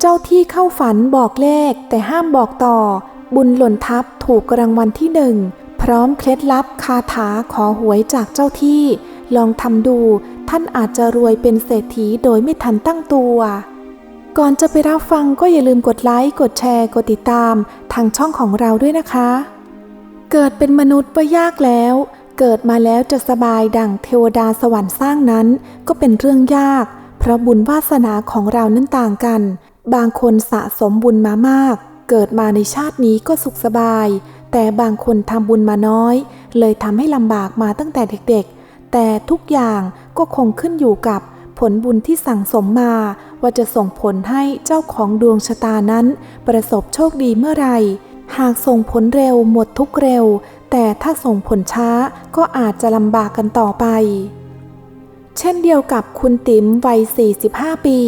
เจ้าที่เข้าฝันบอกเลขแต่ห้ามบอกต่อ บุญหล่นทับถูกรางวัลที่หนึ่ง พร้อมเคล็ดลับคาถาขอหวยจากเจ้าที่ ลองทำดู ท่านอาจจะรวยเป็นเศรษฐีโดยไม่ทันตั้งตัว ก่อนจะไปรับฟังก็อย่าลืมกดไลค์ กดแชร์ กดติดตาม ทางช่องของเราด้วยนะคะ เกิดเป็นมนุษย์ว่ายากแล้ว เกิดมาแล้วจะสบายดั่งเทวดาสวรรค์สร้างนั้น ก็เป็นเรื่องยาก เพราะบุญวาสนาของเรานั้นต่างกัน บางคนสะสมบุญมามาก เกิดมาในชาตินี้ก็สุขสบาย แต่บางคนทำบุญมาน้อย เลยทำให้ลำบากมาตั้งแต่เด็กๆ แต่ทุกอย่างก็คงขึ้นอยู่กับผลบุญที่สั่งสมมา ว่าจะส่งผลให้เจ้าของดวงชะตานั้น ประสบโชคดีเมื่อไหร่ หากส่งผลเร็วหมดทุกเร็ว แต่ถ้าส่งผลช้าก็อาจจะลำบากกันต่อไป เช่นเดียวกับคุณติ๋มวัย 45 ปี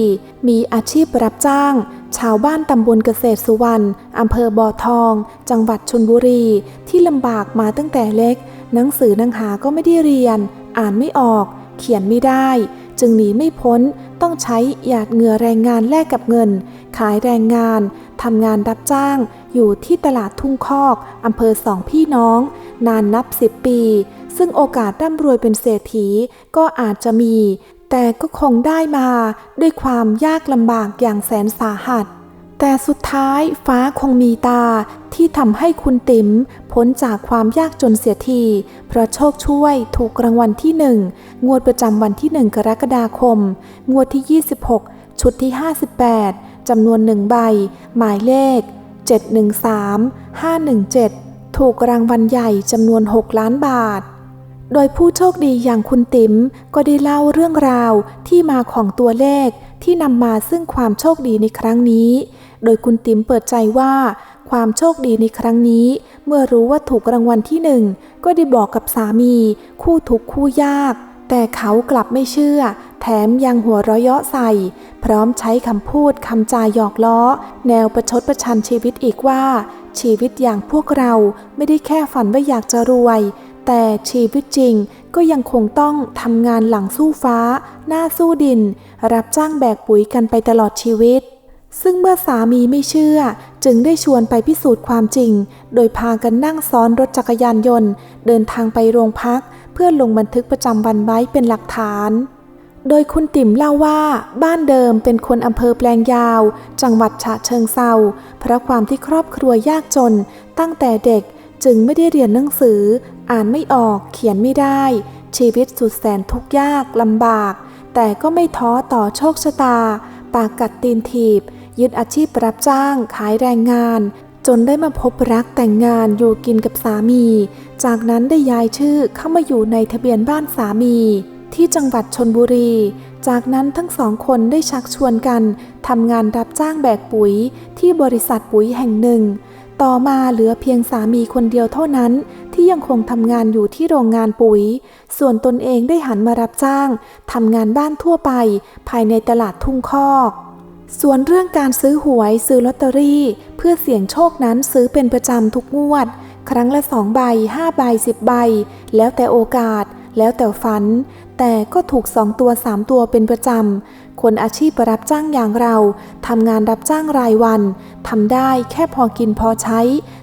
มีอาชีพรับจ้าง ชาวบ้านตำบลเกษตรสุวรรณอำเภอบ่อทอง จังหวัดชนบุรี ที่ลำบากมาตั้งแต่เล็ก หนังสือหนังหาก็ไม่ได้เรียน อ่านไม่ออก เขียนไม่ได้ จึงหนีไม่พ้น ต้องใช้หยาดเหงื่อแรงงานแลกกับเงิน ขายแรงงาน ทำงานรับจ้าง อยู่ที่ตลาดทุ่งคอกอำเภอสองพี่น้อง นานนับสิบปี ซึ่งโอกาสร่ำรวยเป็นเศรษฐีก็อาจจะมี แต่ก็คงได้มาด้วยความยากลำบากอย่างแสนสาหัส แต่สุดท้ายฟ้าคงมีตาที่ทำให้คุณติ๋มพ้นจากความยากจนเสียที เพราะโชคช่วยถูกรางวัลที่หนึ่งงวดประจำวันที่หนึ่งกรกฎาคม งวดที่ 26 ชุดที่ 58จำนวนหนึ่งใบ หมายเลข 713 517 ถูกรางวัลใหญ่จำนวน 6 ล้านบาท โดยผู้โชคดีอย่างคุณติ๋มก็ได้เล่าเรื่องราวที่มาของตัวเลขที่นำมาซึ่งความโชคดีในครั้งนี้ โดยคุณติ๋มเปิดใจว่า ความโชคดีในครั้งนี้ เมื่อรู้ว่าถูกรางวัลที่หนึ่งก็ได้บอกกับสามี คู่ทุกคู่ยาก แต่เขากลับไม่เชื่อ แถมยังหัวเราะเยาะใส่ พร้อมใช้คำพูดคำจาหยอกล้อ แนวประชดประชันชีวิตอีกว่า ชีวิตอย่างพวกเราไม่ได้แค่ฝันว่าอยากจะรวย แต่ชีวิตจริงก็ยังคงต้องทำงานหลังสู้ฟ้า หน้าสู้ดิน รับจ้างแบกปุ๋ยกันไปตลอดชีวิต ซึ่งเมื่อสามีไม่เชื่อ จึงได้ชวนไปพิสูจน์ความจริง โดยพากันนั่งซ้อนรถจักรยานยนต์ เดินทางไปโรงพัก เพื่อลงบันทึกประจำวันไว้เป็นหลักฐาน โดยคุณติ๋มเล่าว่าบ้านเดิมเป็นคนอำเภอแปลงยาว จังหวัดฉะเชิงเซาเพราะความที่ครอบครัวยากจนตั้งแต่เด็ก จึงไม่ได้เรียนหนังสือ อ่านไม่ออก เขียนไม่ได้ ชีวิตสุดแสนทุกข์ยากลำบาก แต่ก็ไม่ท้อต่อโชคชะตา ปากกัดตีนถีบ ยึดอาชีพรับจ้างขายแรงงาน จนได้มาพบรักแต่งงานอยู่กินกับสามี จากนั้นได้ย้ายชื่อเข้ามาอยู่ในทะเบียนบ้านสามี ที่จังหวัดชนบุรี จากนั้นทั้งสองคนได้ชักชวนกันทำงานรับจ้างแบกปุ๋ยที่บริษัทปุ๋ยแห่งหนึ่ง ต่อมาเหลือเพียงสามีคนเดียวเท่านั้นที่ยังคงทำงานอยู่ที่โรงงานปุ๋ย ส่วนตนเองได้หันมารับจ้างทำงานบ้านทั่วไป ภายในตลาดทุ่งคอกส่วนเรื่องการซื้อหวยซื้อลอตเตอรี่ เพื่อเสี่ยงโชคนั้นซื้อเป็นประจำทุกงวด ครั้งละสองใบห้าใบสิบใบ แล้วแต่โอกาส แล้วแต่ฝัน แต่ก็ถูกสองตัวสามตัวเป็นประจำ คนอาชีพรับจ้างอย่างเราทำงานรับจ้างรายวันทำได้แค่พอกินพอใช้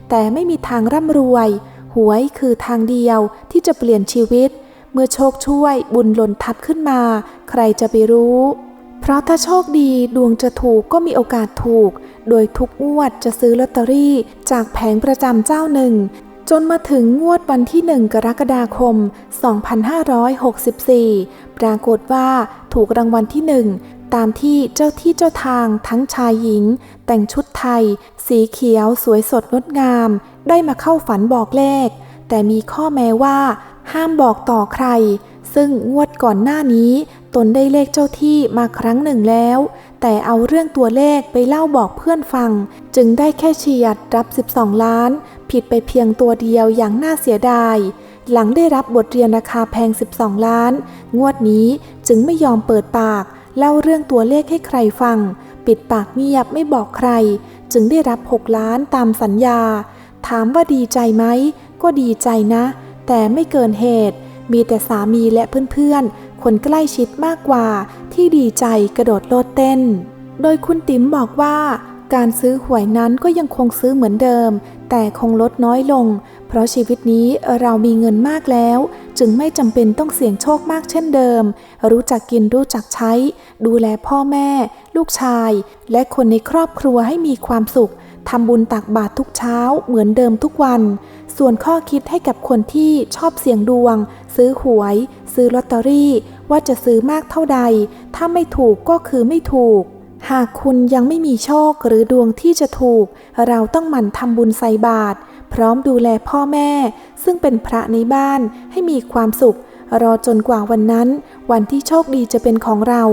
แต่ไม่มีทางร่ำรวย หวยคือทางเดียวที่จะเปลี่ยนชีวิต เมื่อโชคช่วยบุญหล่นทับขึ้นมา ใครจะไปรู้ เพราะถ้าโชคดีดวงจะถูกก็มีโอกาสถูก โดยทุกงวดจะซื้อลอตเตอรี่ จากแผงประจำเจ้าหนึ่ง จนมาถึงงวดวันที่ 1 กรกฎาคม 2564 ปรากฏว่าถูกรางวัลที่ 1 ตามที่เจ้าที่เจ้าทางทั้งชายหญิง แต่งชุดไทย สีเขียวสวยสดงดงาม ได้มาเข้าฝันบอกเลข แต่มีข้อแม้ว่า ห้ามบอกต่อใคร ซึ่งงวดก่อนหน้านี้ ตนได้เลขเจ้าที่มาครั้งหนึ่งแล้ว แต่เอาเรื่องตัวเลขไปเล่าบอกเพื่อนฟัง จึงได้แค่เฉียดรับ 12 ล้าน ผิดไปเพียงตัวเดียวอย่างน่าเสียดาย หลังได้รับบทเรียนราคาแพง 12 ล้าน งวดนี้จึงไม่ยอมเปิดปาก เล่าเรื่องตัวเลขให้ใครฟัง ปิดปากเงียบไม่บอกใคร จึงได้รับ 6 ล้านตามสัญญา ถามว่าดีใจไหมก็ดีใจนะ แต่ไม่เกินเหตุ มีแต่สามีและเพื่อนๆ คนใกล้ชิดมากกว่า ที่ดีใจกระโดดโลดเต้น โดยคุณติ๋มบอกว่าการซื้อหวยนั้นก็ยังคงซื้อเหมือนเดิม แต่คงลดน้อยลง เพราะชีวิตนี้เรามีเงินมากแล้ว จึงไม่จำเป็นต้องเสี่ยงโชคมากเช่นเดิม รู้จักกินรู้จักใช้ ดูแลพ่อแม่ ลูกชาย และคนในครอบครัวให้มีความสุขทำบุญตักบาตรทุกเช้าเหมือนเดิมทุกวัน ส่วนข้อคิดให้กับคนที่ชอบเสี่ยงดวง ซื้อหวย ซื้อลอตเตอรี่ ว่าจะซื้อมากเท่าใด ถ้าไม่ถูกก็คือไม่ถูก หากคุณยังไม่มีโชคหรือดวงที่จะถูก เราต้องหมั่นทำบุญใส่บาตรพร้อมดูแลพ่อแม่ ซึ่งเป็นพระในบ้านให้มีความสุข รอจนกว่าวันนั้น วันที่โชคดีจะเป็นของเรา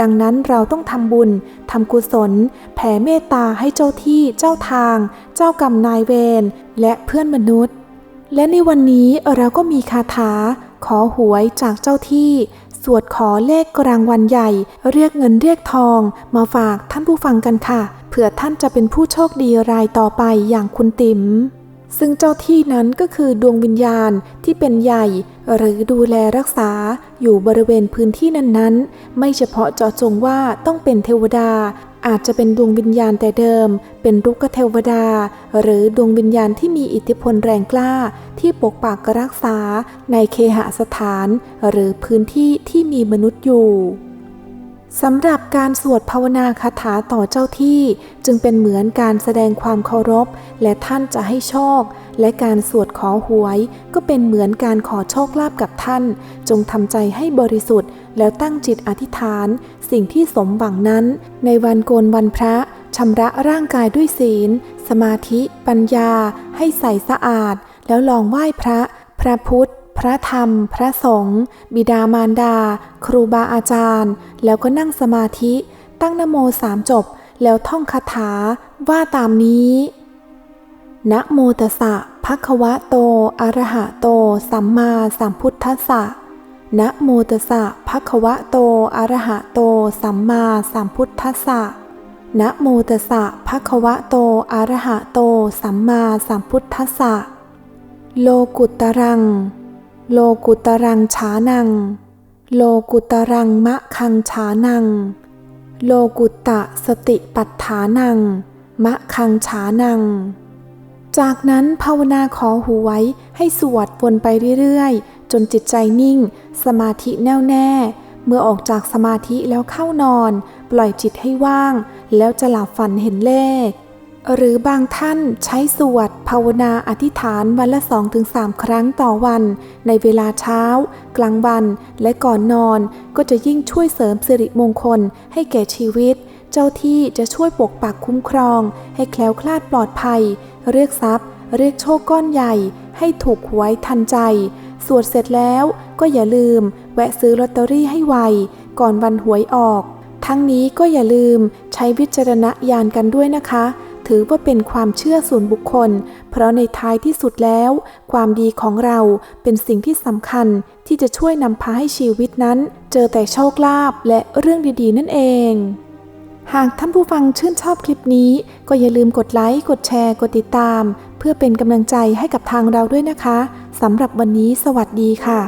ดังนั้นเราต้องทำบุญทำกุศล แผ่เมตตาให้เจ้าที่เจ้าทาง เจ้ากรรมนายเวรและเพื่อนมนุษย์ และในวันนี้เราก็มีคาถา ขอหวยจากเจ้าที่ สวดขอเลขกรางวัลใหญ่ เรียกเงินเรียกทอง มาฝากท่านผู้ฟังกันค่ะ เผื่อท่านจะเป็นผู้โชคดีรายต่อไปอย่างคุณติ๋ม ซึ่งเจ้าที่นั้นก็คือดวงวิญญาณที่เป็นใหญ่ หรือดูแลรักษาอยู่บริเวณพื้นที่นั้นๆ ไม่เฉพาะเจาะจงว่าต้องเป็นเทวดา อาจจะเป็นดวงวิญญาณแต่เดิม เป็นรุกเทวดา หรือดวงวิญญาณที่มีอิทธิพลแรงกล้า ที่ปกปักรักษาในเคหสถาน หรือพื้นที่ที่มีมนุษย์อยู่ สำหรับการสวดภาวนาคาถาต่อเจ้าที่ จึงเป็นเหมือนการแสดงความเคารพ และท่านจะให้โชค และการสวดขอหวย ก็เป็นเหมือนการขอโชคลาภกับท่าน จงทำใจให้บริสุทธิ์ แล้วตั้งจิตอธิษฐาน สิ่งที่สมหวังนั้น ในวันโกนวันพระชำระร่างกายด้วยศีล สมาธิ ปัญญา ให้ใสสะอาด แล้วลองไหว้พระ พระพุทธ พระธรรม พระสงฆ์บิดามารดา ครูบาอาจารย์ แล้วก็นั่งสมาธิ ตั้งนโมสามจบ แล้วท่องคาถาว่าตามนี้นะโมตัสสะภะคะวะโต อะระหะโต สัมมาสัมพุทธัสสะนะโมตัสสะภะคะวะโต อะระหะโต สัมมาสัมพุทธัสสะนะโมตัสสะภะคะวะโต อะระหะโต สัมมาสัมพุทธัสสะ โลกุตรัง โลกุตรังฉานัง โลกุตรังมะคังฉานัง โลกุตตะสติปัฏฐานัง มะคังฉานัง จากนั้นภาวนาขอหูไวยให้สวดวนไปเรื่อยๆ จนจิตใจนิ่ง สมาธิแน่วแน่ เมื่อออกจากสมาธิแล้วเข้านอน ปล่อยจิตให้ว่าง แล้วจะหลับฝันเห็นเลข หรือบางท่านใช้สวดภาวนาอธิษฐานวันละ 2-3 ครั้งต่อวัน ในเวลาเช้า กลางวัน และก่อนนอน ก็จะยิ่งช่วยเสริมสิริมงคลให้แก่ชีวิต เจ้าที่จะช่วยปกปักคุ้มครอง ให้แคล้วคลาดปลอดภัย เรียกทรัพย์ เรียกโชคก้อนใหญ่ ให้ถูกหวยทันใจ สวดเสร็จแล้วก็อย่าลืม แวะซื้อลอตเตอรี่ให้ไว ก่อนวันหวยออก ทั้งนี้ก็อย่าลืมใช้วิจารณญาณกันด้วยนะคะ ถือว่าเป็นความเชื่อส่วนบุคคล เพราะในท้ายที่สุดแล้ว ความดีของเราเป็นสิ่งที่สำคัญที่จะช่วยนำพาให้ชีวิตนั้น เจอแต่โชคลาภและเรื่องดีๆ นั่นเอง หากท่านผู้ฟังชื่นชอบคลิปนี้ ก็อย่าลืมกดไลค์ กดแชร์ กดติดตาม เพื่อเป็นกำลังใจให้กับทางเราด้วยนะคะสำหรับวันนี้สวัสดีค่ะ